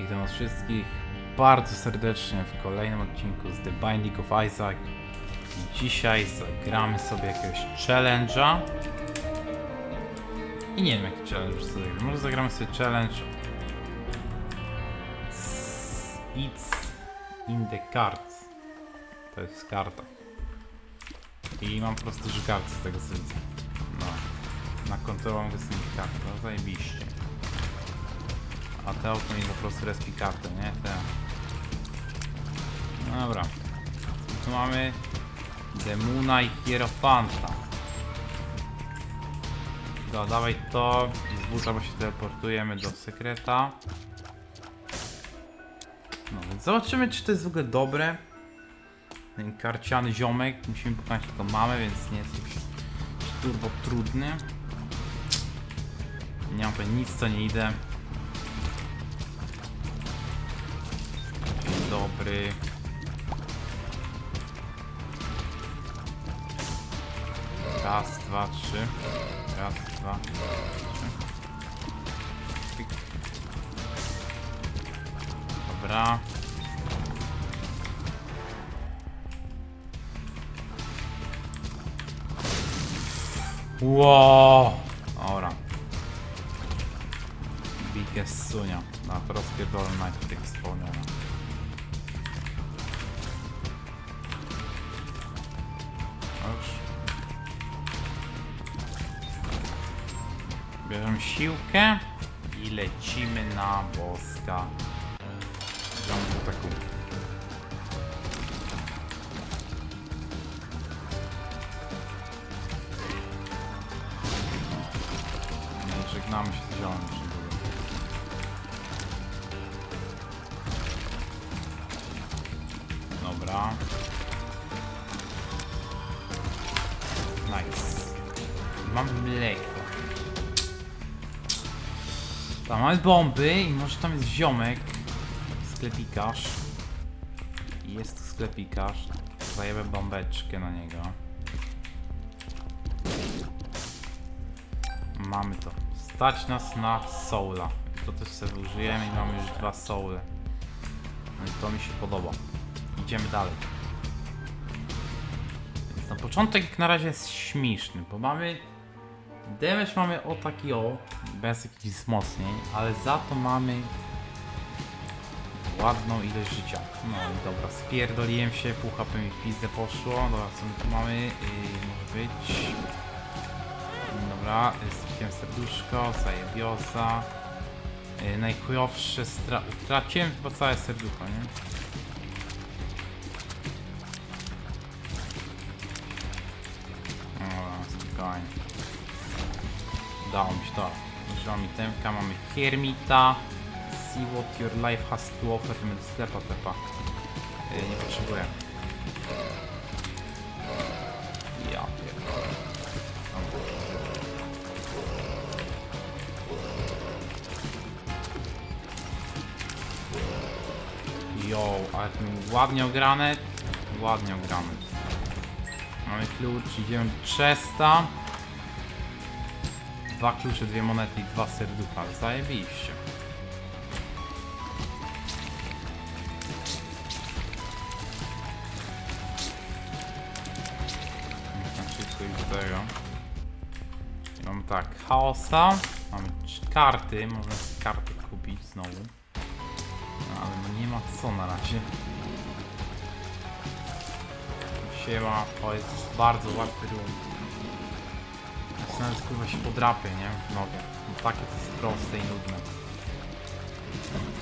Witam was wszystkich bardzo serdecznie w kolejnym odcinku z The Binding of Isaac. Dzisiaj zagramy sobie jakiegoś challenge'a. I nie wiem jaki challenge sobie. Może zagramy sobie challenge It's in the cards. To jest karta. I mam po prostu że karty z tego co widzę. No. Na kontrolę mogę sobie kartę. No zajebiście. A te auto mi po prostu respi kartę, nie? Te. No Dobra. Tu mamy Demuna i Hierofanta. Dobra, dawaj to i z buta się teleportujemy do sekreta. No więc zobaczymy czy to jest w ogóle dobre. Ten karciany ziomek. Musimy pokonać tylko mamy, więc nie jest jakiś turbo trudny. Nie mam tutaj nic co nie idę. Dobry. Raz, dwa, trzy. Raz, dwa, trzy. Dobra. Wow! Dobra. Biggest sunia. Na rozpierdolę najpierw tych wspomnienia. Siłkę i lecimy na boska. Taką. Tam mamy bomby i może tam jest ziomek. Sklepikarz. Jest tu sklepikarz. Zajebę bombeczkę na niego. Mamy to. Stać nas na soula. To też sobie użyjemy i mamy już dwa soule. No i to mi się podoba. Idziemy dalej. Więc na początek na razie jest śmieszny, bo mamy damage mamy o taki o, bez jakichś wzmocnień, ale za to mamy ładną ilość życia. No i dobra, spierdoliłem się, pół HP mi w pizdę poszło. Dobra, co my tu mamy? Yy, może być... Dobra, straciłem serduszko, zajebiosa. Yy, najchujowsze stra... Traciłem chyba całe serducho, nie? Udało mi się to. Użyłam itemka, mamy Hermita. See what your life has to offer. Mamy do sklepa tepa. Yy, nie potrzebuję. Ja. Jo, ale to ładnie ograne. Ładnie ograne. Mamy klucz, idziemy do Chesta. Dwa klucze, dwie monety i dwa serducha. Zajebiście. Szybko do tego. I mamy tak, chaosa. Mamy karty, można karty kupić znowu. No, ale no nie ma co na razie. Siema, to jest bardzo łatwy ruch. Nawet kurwa się podrapie, nie? W nogę. No takie to jest proste i nudne.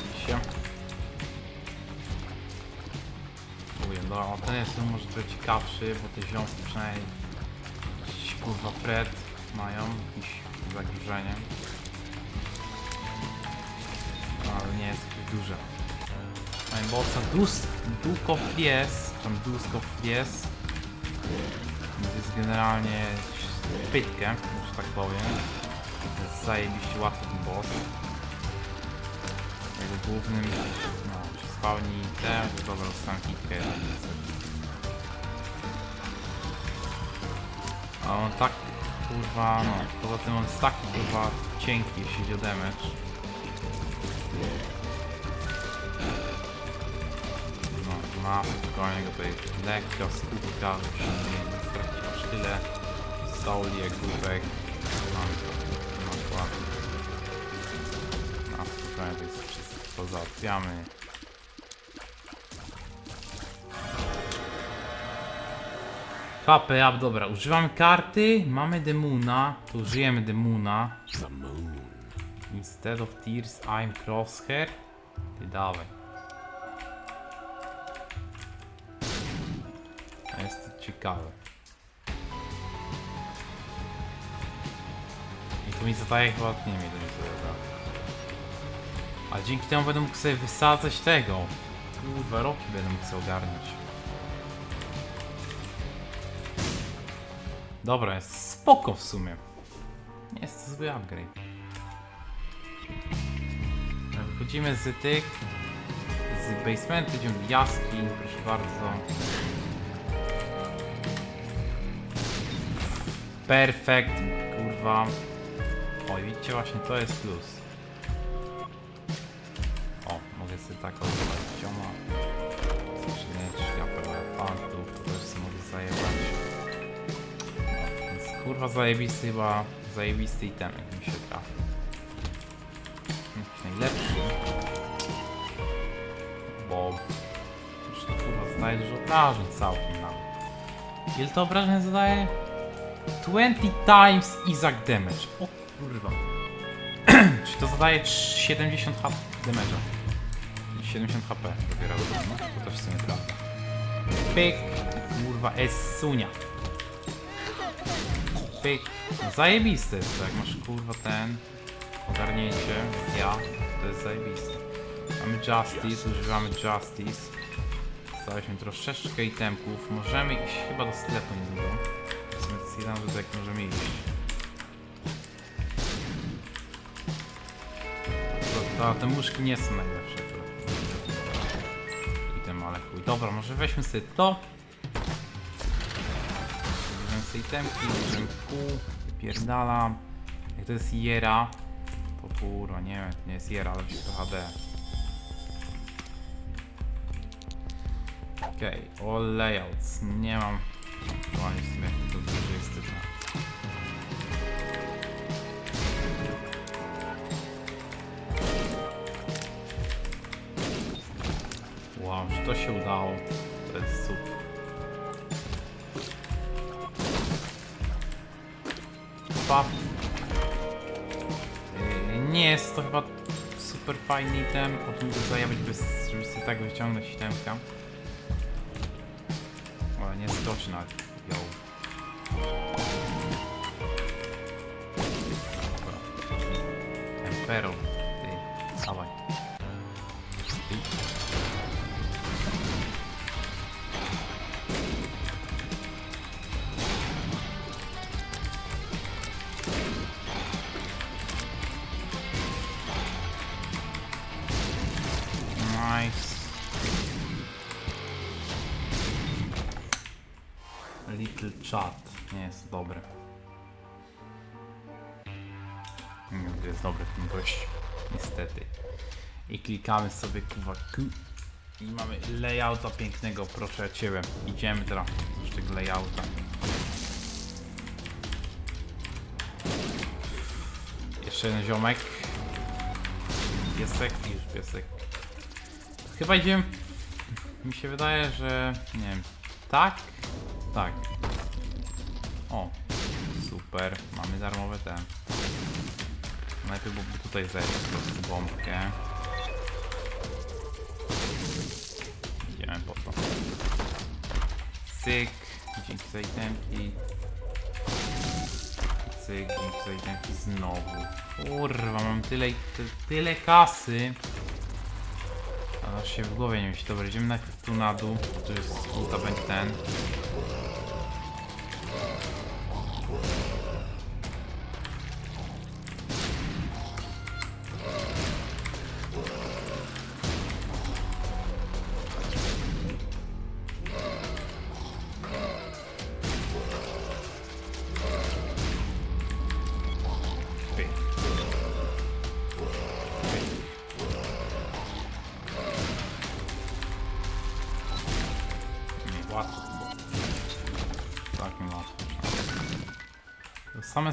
Widzicie? Uję, no ten jest może trochę ciekawszy, bo te ziomki przynajmniej jakiś kurwa Fred mają, jakieś zagrożenie. No, ale nie jest jakieś duże. Mamy bossa Dus, Duke tam Dusk of jest generalnie pytkę, że tak powiem. Zajebiście łatwy ten boss. Jego głównym, no, się spełni te, dobra, dostałem kitkę. A on tak, kurwa, no, poza tym on jest taki, kurwa, cienki, jeśli o damage. Ma spokojnie go tutaj lekka skupka, żeby się nie stracić aż tyle no ładnie. Na spokojnie to jest wszystko załatwiamy. HP up, dobra, używamy karty, mamy demuna, to użyjemy demuna. Instead of tears, I'm crosshair. Ty dawaj. To jest to ciekawe. To mi zadaje chyba, nie wiem, to mi zadaje. A dzięki temu będę mógł sobie wysadzać tego. Kurwa, roki będę mógł sobie ogarnąć. Dobra, jest spoko w sumie. Nie jest to zły upgrade. Wychodzimy z tych, z basementu, idziemy do jaskiń, proszę bardzo. Perfekt, kurwa. O, widzicie, właśnie to jest plus. O, mogę sobie tak odbywać cioma. Skrzyneczki, apel elefantów, to też sobie mogę zajebać. Więc kurwa zajebisty chyba, zajebisty itemek mi się. Jakiś najlepszy. Bo już to kurwa zadaje dużo obrażeń całkiem nam. Ile to obrażeń zadaje? 20 times Isaac damage. O kurwa. Czy to zadaje 70 HP damage'a? 70 HP dopiero. No, to też w sumie prawda. Pyk. Kurwa, Esunia. Pyk. No, zajebiste jest to, jak masz kurwa ten ogarnięcie, ja, to jest zajebiste. Mamy Justice, używamy Justice. Dostaliśmy troszeczkę itemków. Możemy iść chyba do sklepu niedługo. To jest jeden rzut, jak możemy iść. To, te muszki nie są najlepsze. Item, ale chuj. Dobra, może weźmy sobie to. Bierzemy sobie itemki, bierzemy pół, wypierdalam. Jak to jest Jera, to kurwa, nie wiem, to nie jest Jera, ale to HD. Okej, all layouts. Nie mam aktualnie w sumie to dużo jest tylko. Wow, że to się udało. To jest super. Pap. Yy, Nie jest to chyba super fajny item. O tym zajawić bez, żeby sobie tak wyciągnąć itemka. Ale nie skoczy na ją. Dobra. Emperor, klikamy sobie kuwa Q. I mamy layouta pięknego, proszę ciebie. Idziemy teraz z tego layouta. Jeszcze jeden ziomek. Piesek już piesek. Chyba idziemy. Mi się wydaje, że. Nie wiem. Tak? Tak. O. Super. Mamy darmowe ten. Najpierw tutaj zejść po prostu bombkę. Cyk. Dzięki za itemki. Cyk. Dzięki za itemki znowu. Kurwa, mam tyle, ty, tyle kasy. A się w głowie nie mieści. Dobra, idziemy najpierw tu na dół. Tu jest ulta będzie ten.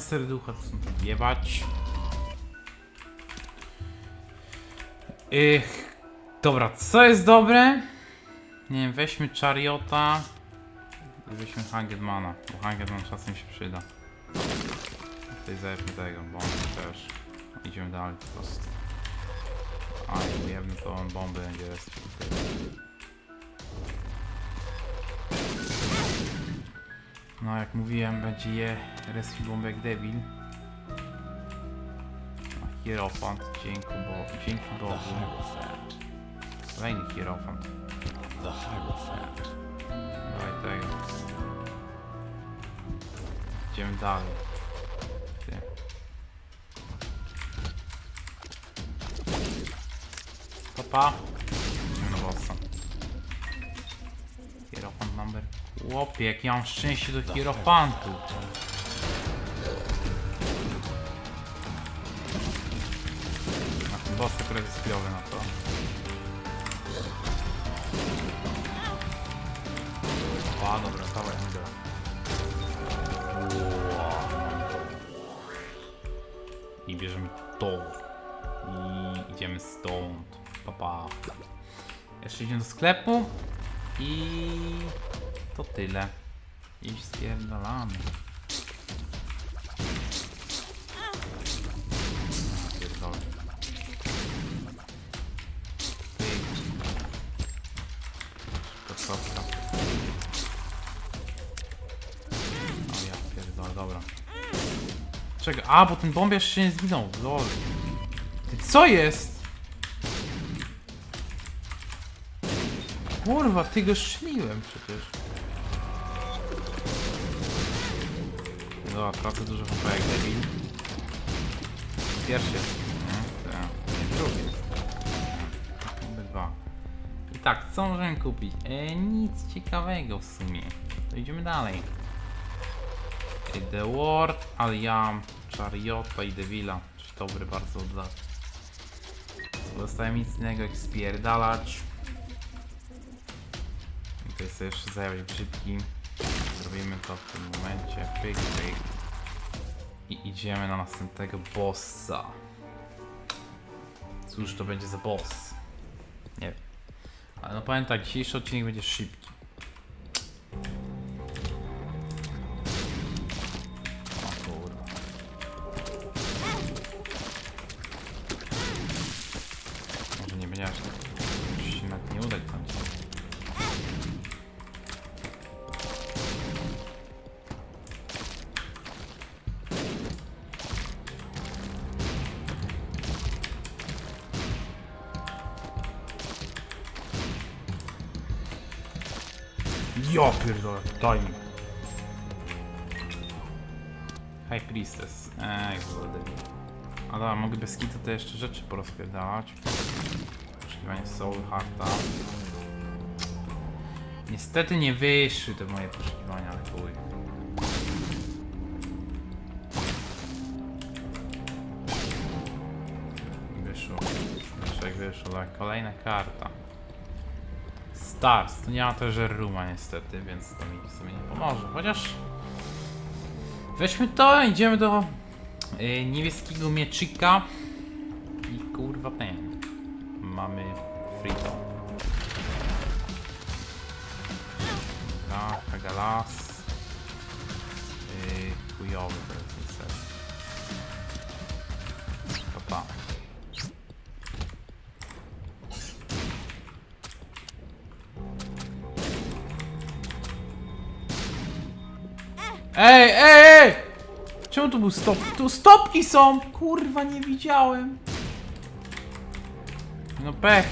Same serducha to są jebać. Ych, dobra, co jest dobre? Nie wiem, weźmy Chariota. i Weźmy Hangedmana, bo Hangedman czasem się przyda. Tutaj zajebmy tego, bo on też. Idziemy dalej po prostu. A, jak ujebny to bomby będzie respił. No jak mówiłem, będzie je rescue debil. A hierofant, dzięki Bogu. Dzięki Bogu. Hierophant. Kolejny hierofant. The Hierophant. Dawaj tego. Idziemy dalej. Ty. Papa. Idziemy na bossa. Hierofant number. Chłopie, jak ja mam szczęście do hierofantu. Na ten boss jest na to. A, dobra, dawaj, dobra. I bierzemy to. I idziemy stąd. Papa. Jeszcze idziemy do sklepu. I to tyle. I spierdalamy. A, pierdolę. To kropka. O ja pierdolę, dobra. Czego? A, bo ten bombiarz się nie zginął, lol. Co jest? Kurwa, ty go strzeliłem przecież. Dobra, tracę dużo HP jak debil. Pierwszy. Nie, tak. drugi. Obydwa. I tak, co możemy kupić? E, nic ciekawego w sumie. To idziemy dalej. E, The Ward, mam Chariota i Devila. Czyli dobry bardzo odda. Zostaje nic innego jak spierdalać. I to jest jeszcze zająć brzydki. Zrobimy to w tym momencie. Pyk, pyk. I idziemy na następnego bossa. Cóż to będzie za boss? Nie wiem. Ale no tak, dzisiejszy odcinek będzie szybki. Ja pierdolę, mi. High Priestess. Ej, kurde. A dobra, mogę bez kitu te jeszcze rzeczy porozpierdalać. Poszukiwanie Soul Hearta. Niestety nie wyszły te moje poszukiwania, ale chuj. Wyszło. Wyszło jak wyszło, tak. Kolejna karta. Stars. To nie ma też Ruma niestety, więc to mi w sumie nie pomoże. Chociaż... Weźmy to, idziemy do y, niebieskiego mieczyka. I kurwa ten. Mamy Frito. Dobra, Hagalas. Yy, chujowy to Ej, ej, ej! Czemu tu był stop? Tu stopki są! Kurwa, nie widziałem. No pech.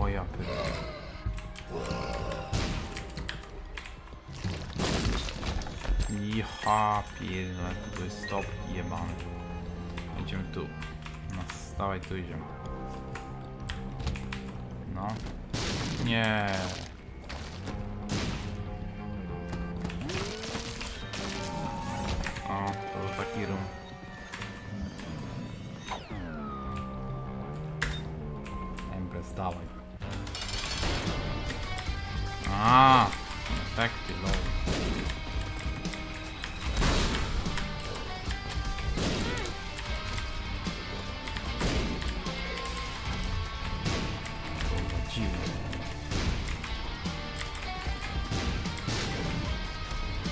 O ja pierdolę. Jaha, pierdolę, to jest stopki jebane. Idziemy tu. Stawaj tu idziemy. No. Nie. O, to taki rum.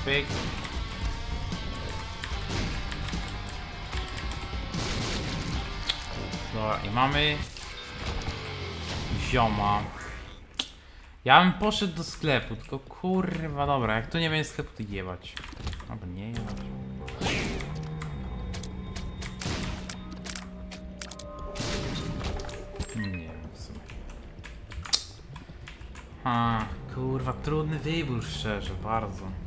Pyk. Dobra, i mamy zioma. Ja bym poszedł do sklepu, tylko kurwa dobra, jak tu nie będzie sklepu, to jebać. Albo nie jebać. Nie wiem w sumie. Kurwa, trudny wybór szczerze, bardzo.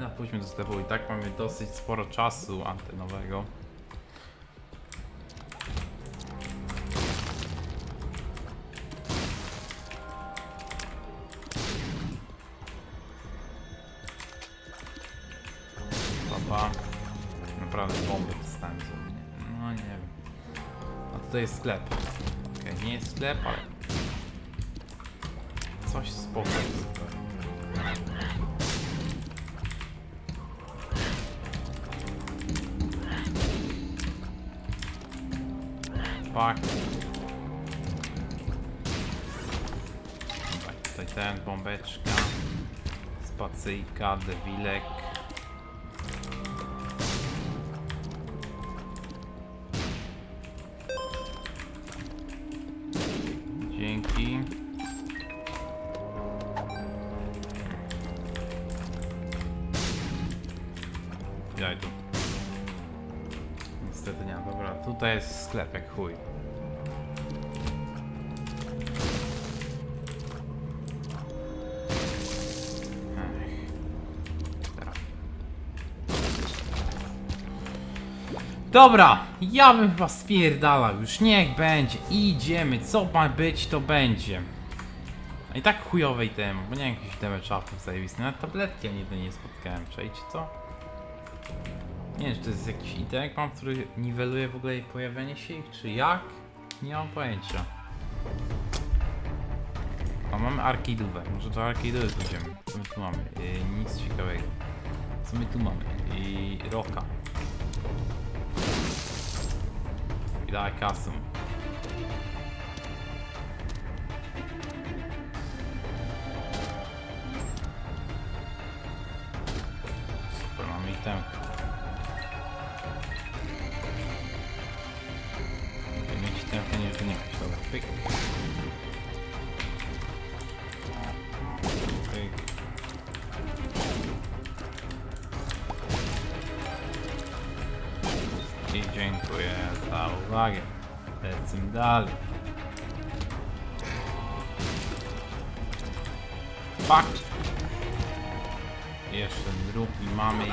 No, pójdźmy do sklepu i tak mamy dosyć sporo czasu antenowego. Papa. Naprawdę bomby dostałem z mnie. No nie wiem. A tutaj jest sklep. Okej, nie jest sklep, ale... Coś spoko. Bombeczka. Spacyjka, dewilek. Dzięki. Jaj tu. Niestety nie, dobra. Tutaj jest sklep jak chuj. Dobra, ja bym chyba spierdalał, już niech będzie, idziemy, co ma być to będzie. A i tak chujowej temu, bo nie wiem, jakiś damage upów zajebisty, nawet tabletki ja nigdy nie spotkałem, przejdzie co? Nie wiem, czy to jest jakiś item, mam, który niweluje w ogóle pojawianie się ich, czy jak? Nie mam pojęcia. A mamy arcade'ówę, może do arcade'ówy pójdziemy. Co my tu mamy? Yy, nic ciekawego. Co my tu mamy? I roka. I daj kasę. Super, mamy item. Mieć item, to nie wynikać. Dobra. I dziękuję za uwagę. Lecimy dalej. Fuck. Jeszcze drugi mamy.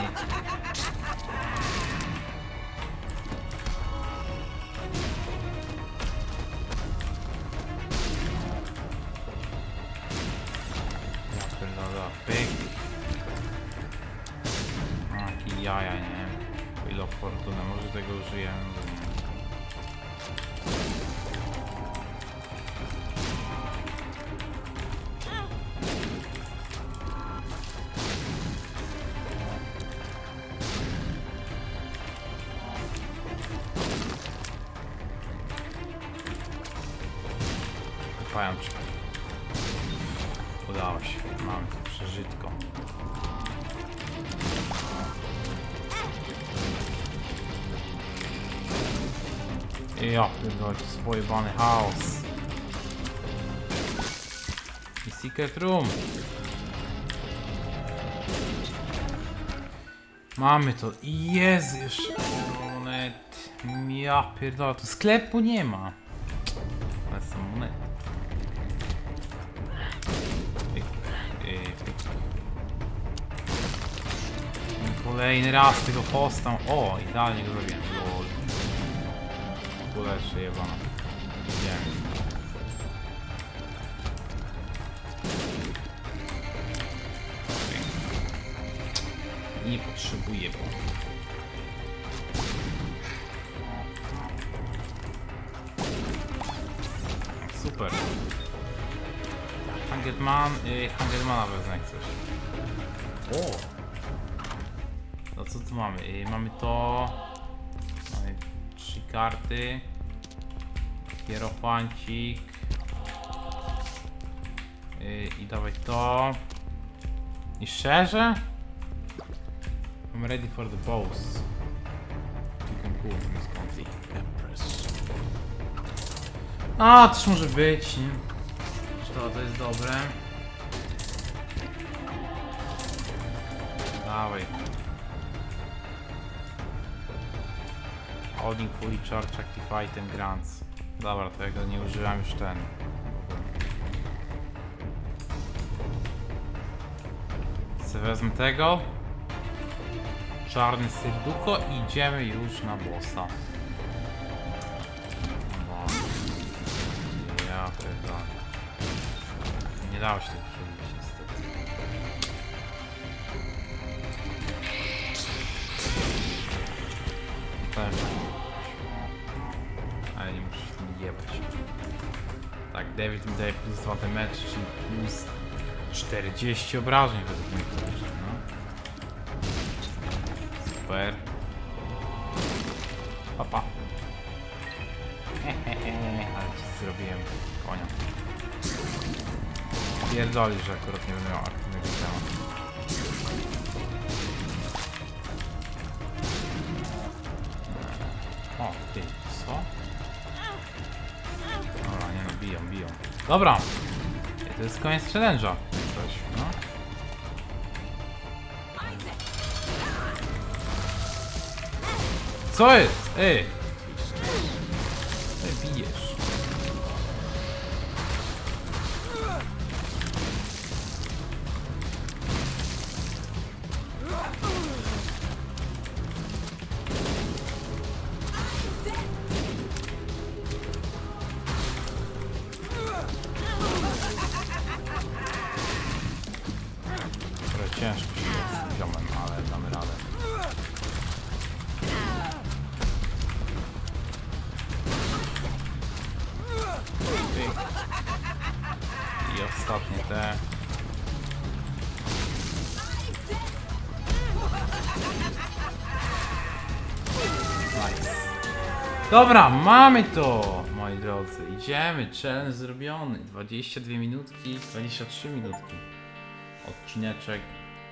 Pajączka. Udało się. Mamy to przeżytko. Ja pierdolę, to jest pojebany chaos. I secret room. Mamy to. Jeszcze monet. Ja pierdolę, tu sklepu nie ma. Kolejny raz tego hosta. O, idealnie go zrobiłem. Lol. Kula jeszcze jebana. Idziemy. Nie potrzebuję, bo... Super. Hangedman, y, Hangedmana wezmę jak coś. O! Co tu mamy? Y, mamy to... Mamy trzy karty. Hierofancik. Y, I dawaj to. I szczerze? I'm ready for the boss. Nie skąd. The Empress. A, też może być, nie? To, to jest dobre? Dawaj. Holding Fully Charge Active Item Grants. Dobra, to ja go nie używam już ten. Co wezmę tego? Czarny serducho i idziemy już na bossa. No. Ja pierdolę. Nie dało się tego przebić niestety. Też. David mi daje plus 2 damage, czyli plus 40 obrażeń według moich podejrzeń, no. Super. Papa. Ale ci zrobiłem konia. Pierdoli, że akurat nie będę miał aktywnego Dobra! To jest koniec challenge'a. Coś, no. Co jest? Ej, Nice. Dobra, mamy to, moi drodzy. Idziemy, challenge zrobiony. 22 minutki, 23 minutki. Odcineczek.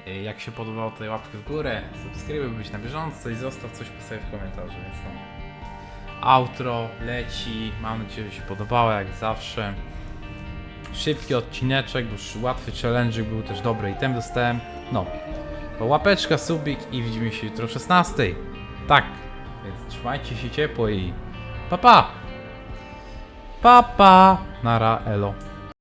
Y, Jak się podobało, to łapkę w górę, subskrybuj, by być na bieżąco i zostaw coś po sobie w komentarzu, więc no. Outro leci, mam nadzieję, że się podobało, jak zawsze. Szybki odcineczek, bo łatwy challenge był też dobry i ten dostałem. No, łapeczka, subik i widzimy się jutro o 16. Tak, więc trzymajcie się ciepło i pa pa! Pa pa! Nara, elo.